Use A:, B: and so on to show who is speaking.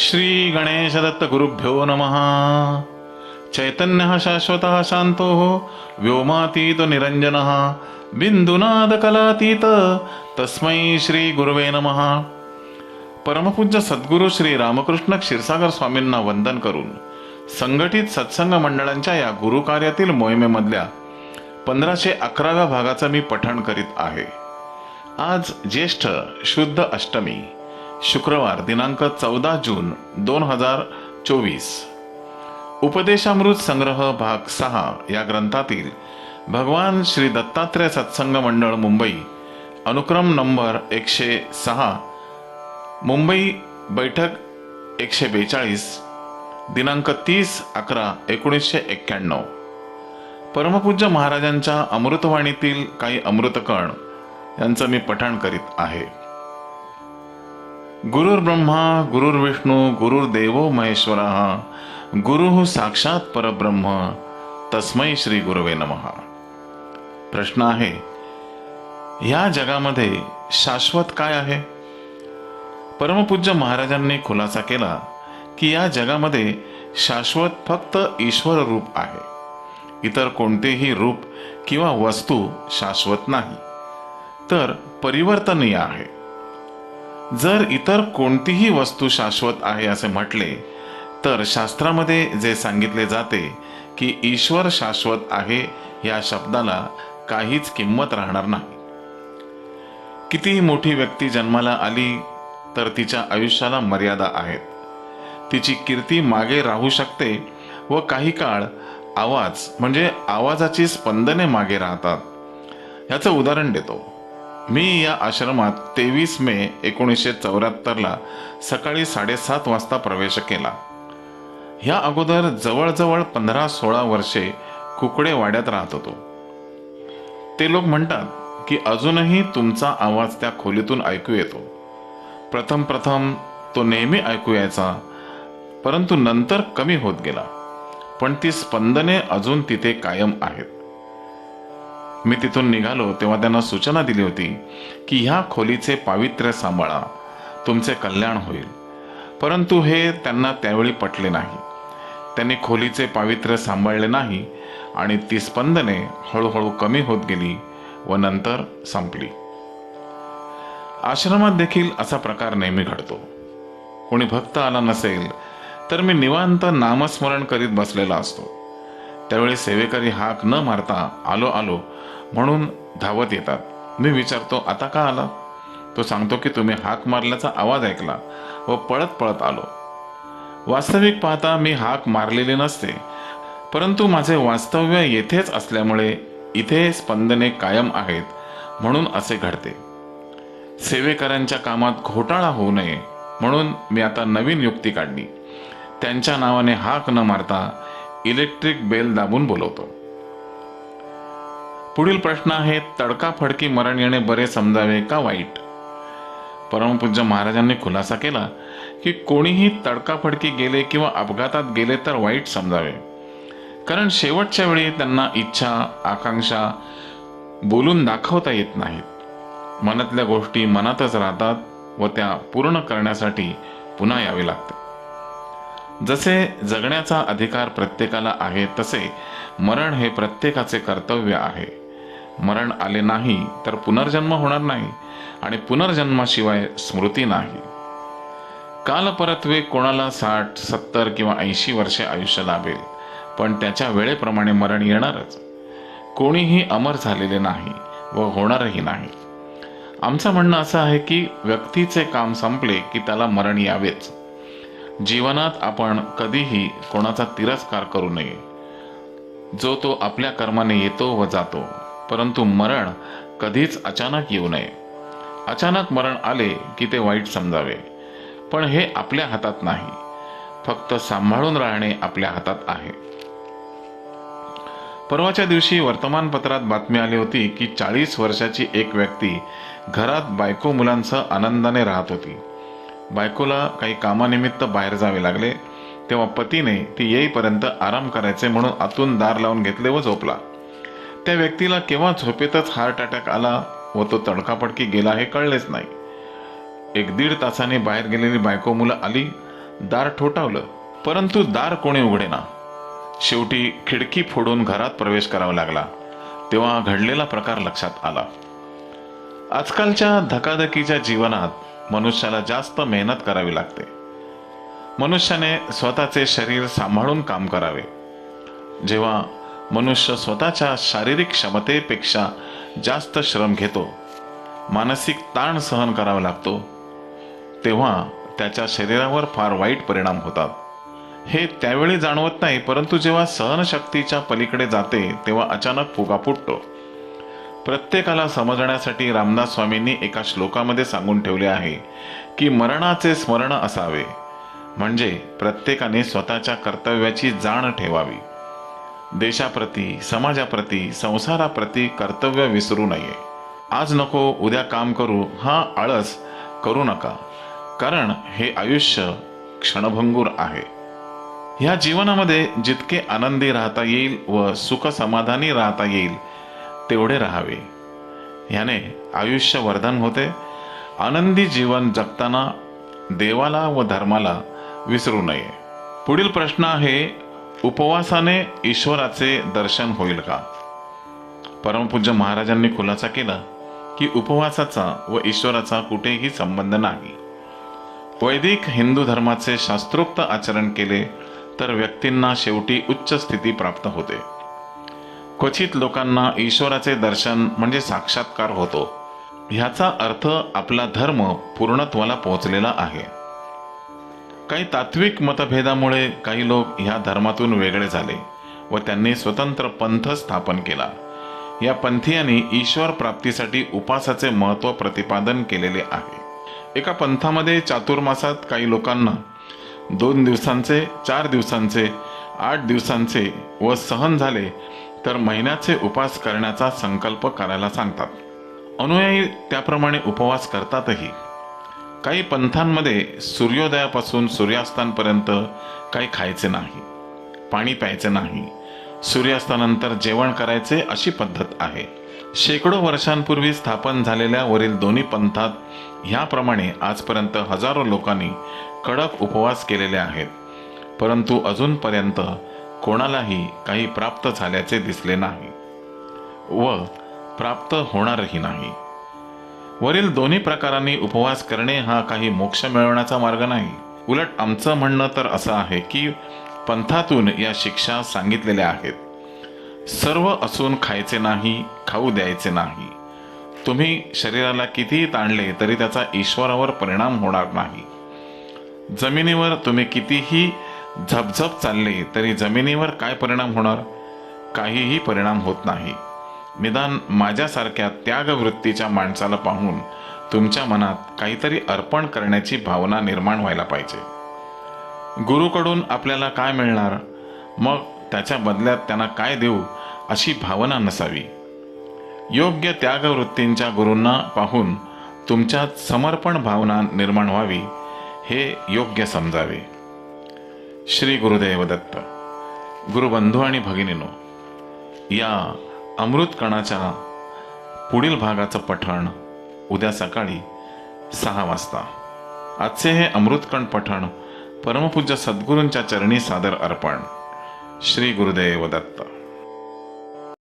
A: श्री गणेश दत्त गुरुभ्यो नमः। चैतन्य शाश्वत शांतो व्योमातीत निरंजन बिंदुनाद कलातीत तस्मै श्री गुरुवे नमः। परमपूज्य सद्गुरू श्री रामकृष्ण क्षीरसागर स्वामींना वंदन करून संघटित सत्संग मंडळांच्या या गुरुकार्यातील मोहिमेमधल्या पंधराशे अकराव्या भागाचं मी पठण करीत आहे. आज ज्येष्ठ शुद्ध अष्टमी शुक्रवार दिनांक चौदा जून दोन हजार चोवीस. उपदेशामृत संग्रह भाग सहा या ग्रंथातील भगवान श्री दत्तात्रय सत्संग मंडळ मुंबई अनुक्रम नंबर एकशे सहा मुंबई बैठक एकशे बेचाळीस दिनांक तीस अकरा एकोणीसशे एक्क्याण्णव. परमपूज्य महाराजांच्या अमृतवाणीतील काही अमृतकण यांचं मी पठण करीत आहे. गुरुर् ब्रह्मा गुरुर्विष्णू गुरुर्देवो महेश्वरा गुरु साक्षात परब्रह्म तस्मै श्री गुरुवे नमः. प्रश्न आहे ह्या जगामध्ये शाश्वत काय आहे? परमपूज्य महाराजांनी खुलासा केला की या जगामध्ये शाश्वत फक्त ईश्वर रूप आहे. इतर कोणतेही रूप किंवा वस्तू शाश्वत नाही. तर परिवर्तनीय आहे. जर इतर कोणतीही वस्तू शाश्वत आहे असे म्हटले तर शास्त्रामध्ये जे सांगितले जाते की ईश्वर शाश्वत आहे या शब्दाला काहीच किंमत राहणार नाही. कितीही मोठी व्यक्ती जन्माला आली तर तिच्या आयुष्याला मर्यादा आहेत. तिची कीर्ती मागे राहू शकते व काही काळ आवाज म्हणजे आवाजाची स्पंदने मागे राहतात. ह्याचं उदाहरण देतो. मी या आश्रमात तेवीस मे एकोणीसशे चौऱ्याहत्तरला सकाळी साडेसात वाजता प्रवेश केला. ह्या अगोदर जवळजवळ पंधरा सोळा वर्षे कुकडे वाड्यात राहत होतो. ते लोक म्हणतात की अजूनही तुमचा आवाज त्या खोलीतून ऐकू येतो. प्रथम प्रथम तो नेहमी ऐकू यायचा परंतु नंतर कमी होत गेला. पण ती स्पंदने अजून तिथे कायम आहेत. मी तिथून निघालो तेव्हा त्यांना सूचना दिली होती की ह्या खोलीचे पावित्र्य सांभाळा. तुमचे कल्याण होईल. परंतु हे त्यांना त्यावेळी पटले नाही. त्यांनी खोलीचे पावित्र्य सांभाळले नाही आणि ती स्पंदने हळूहळू कमी होत गेली व नंतर संपली. आश्रमात देखील असा प्रकार नेहमी घडतो. कोणी भक्त आला नसेल तर मी निवांत नामस्मरण करीत बसलेला असतो. त्यावेळी सेवेकरी हाक न मारता आलो आलो म्हणून धावत येतात. मी विचारतो आता का आला? तो सांगतो की तुम्ही हाक मारल्याचा आवाज ऐकला व पळत पळत आलो. वास्तविक पाहता मी हाक मारलेली नसते परंतु माझे वास्तव्य येथेच असल्यामुळे इथे स्पंदने कायम आहेत म्हणून असे घडते. सेवेकरांच्या कामात घोटाळा होऊ नये म्हणून मी आता नवीन युक्ती काढली. त्यांच्या नावाने हाक न मारता इलेक्ट्रिक बेल दाबून बोलवतो. पुढील प्रश्न आहे तडकाफडकी मरण येणे बरे समजावे का वाईट? परमपूज्य महाराजांनी खुलासा केला की कोणीही तडकाफडकी गेले किंवा अपघातात गेले तर वाईट समजावे. कारण शेवटच्या वेळी त्यांना इच्छा आकांक्षा बोलून दाखवता येत नाहीत. मनातल्या गोष्टी मनातच राहतात व त्या पूर्ण करण्यासाठी पुन्हा यावे लागते जसे जगण्याचा अधिकार प्रत्येकाला आहे तसे मरण हे प्रत्येकाचे कर्तव्य आहे. मरण आले नाही तर पुनर्जन्म होणार नाही आणि पुनर्जन्माशिवाय स्मृती नाही. काल परत्वे कोणाला साठ सत्तर किंवा ऐंशी वर्षे आयुष्य लाभेल पण त्याच्या वेळेप्रमाणे मरण येणारच. कोणीही अमर झालेले नाही व होणारही नाही. आमचं म्हणणं असं आहे की व्यक्तीचे काम संपले की त्याला मरण यावेच. जीवनात आपण कधीही कोणाचा तिरस्कार करू नये. जो तो आपल्या कर्माने येतो व जातो परंतु मरण कधीच अचानक येऊ नये. अचानक मरण आले की ते वाईट समजावे पण हे आपल्या हातात नाही. फक्त सांभाळून राहणे आपल्या हातात आहे. परवाच्या दिवशी वर्तमानपत्रात बातमी आली होती की चाळीस वर्षाची एक व्यक्ती घरात बायको मुलांसह आनंदाने राहत होती. बायकोला काही कामानिमित्त बाहेर जावे लागले तेव्हा पतीने ती येईपर्यंत आराम करायचे म्हणून आतून दार लावून घेतले व झोपला. त्या व्यक्तीला केव्हा झोपेतच हार्ट अटॅक आला व तो तडकापडकी गेला हे कळलेच नाही. एक दीड तासाने बाहेर गेलेली बायको मुलं आली दार ठोठावलं परंतु दार कोणी उघडेना शेवटी खिडकी फोडून घरात प्रवेश करावा लागला तेव्हा घडलेला प्रकार लक्षात आला. आजकालच्या धकाधकीच्या जीवनात मनुष्याला जास्त मेहनत करावी लागते. मनुष्याने स्वतःचे शरीर सांभाळून काम करावे. जेव्हा मनुष्य स्वतःच्या शारीरिक क्षमतेपेक्षा जास्त श्रम घेतो मानसिक ताण सहन करावा लागतो तेव्हा त्याच्या शरीरावर फार वाईट परिणाम होतात. हे त्यावेळी जाणवत नाही परंतु जेव्हा सहनशक्तीच्या पलीकडे जाते तेव्हा अचानक फुगा फुटतो. प्रत्येकाला समजण्यासाठी रामदास स्वामींनी एका श्लोकामध्ये सांगून ठेवले आहे की मरणाचे स्मरण असावे. म्हणजे प्रत्येकाने स्वतःच्या कर्तव्याची जाण ठेवावी. देशाप्रती समाजाप्रती संसाराप्रती कर्तव्य विसरू नये. आज नको उद्या काम करू हा आळस करू नका. कारण हे आयुष्य क्षणभंगूर आहे. ह्या जीवनामध्ये जितके आनंदी राहता येईल व सुख समाधानी राहता येईल तेवढे राहावे. ह्याने आयुष्य वर्धन होते. आनंदी जीवन जगताना देवाला व धर्माला विसरू नये. पुढील प्रश्न आहे उपवासाने ईश्वराचे दर्शन होईल का? परमपूज्य महाराजांनी खुलासा केला की उपवासाचा व ईश्वराचा कुठेही संबंध नाही. वैदिक हिंदू धर्माचे शास्त्रोक्त आचरण केले तर व्यक्तींना शेवटी उच्च स्थिती प्राप्त होते. क्वचित लोकांना ईश्वराचे दर्शन म्हणजे साक्षात्कार होतो. ह्याचा अर्थ आपला धर्म पूर्णत्वाला पोहोचलेला आहे. काही तात्विक मतभेदामुळे काही लोक ह्या धर्मातून वेगळे झाले व त्यांनी स्वतंत्र पंथ स्थापन केला. या पंथीयांनी ईश्वर प्राप्तीसाठी उपासाचे महत्त्व प्रतिपादन केलेले आहे. एका पंथामध्ये चातुर्मासात काही लोकांना दोन दिवसांचे चार दिवसांचे आठ दिवसांचे व सहन झाले तर महिन्याचे उपास करण्याचा संकल्प करायला सांगतात. अनुयायी त्याप्रमाणे उपवास करतातही. काही पंथांमध्ये सूर्योदयापासून सूर्यास्तांपर्यंत काही खायचे नाही पाणी प्यायचे नाही. सूर्यास्तानंतर जेवण करायचे अशी पद्धत आहे. शेकडो वर्षांपूर्वी स्थापन झालेल्या वरील दोन्ही पंथात ह्याप्रमाणे आजपर्यंत हजारो लोकांनी कडक उपवास केलेले आहेत. परंतु अजूनपर्यंत कोणालाही काही प्राप्त झाल्याचे दिसले नाही व प्राप्त होणारही नाही. वरील दोन्ही प्रकारांनी उपवास करणे हा काही मोक्ष मिळवण्याचा मार्ग नाही. उलट आमचं म्हणणं तर असं आहे की पंथातून या शिक्षा सांगितलेल्या आहेत. सर्व असून खायचे नाही खाऊ द्यायचे नाही. तुम्ही शरीराला कितीही ताणले तरी त्याचा ईश्वरावर परिणाम होणार नाही. जमिनीवर तुम्ही कितीही झपझप चालले तरी जमिनीवर काय परिणाम होणार? काहीही परिणाम होत नाही. निदान माझ्यासारख्या त्यागवृत्तीच्या माणसाला पाहून तुमच्या मनात काहीतरी अर्पण करण्याची भावना निर्माण व्हायला पाहिजे. गुरुकडून आपल्याला काय मिळणार? मग त्याच्या बदल्यात त्यांना काय देऊ अशी भावना नसावी. योग्य त्यागवृत्तींच्या गुरूंना पाहून तुमच्यात समर्पण भावना निर्माण व्हावी हे योग्य समजावे. श्री गुरुदेव दत्त गुरुबंधू आणि भगिनीनो या अमृतकणाच्या पुढील भागाचं पठण उद्या सकाळी सहा वाजता आजचे हे अमृतकण पठण परमपूज्य सद्गुरूंच्या चरणी सादर अर्पण श्री गुरुदेव दत्त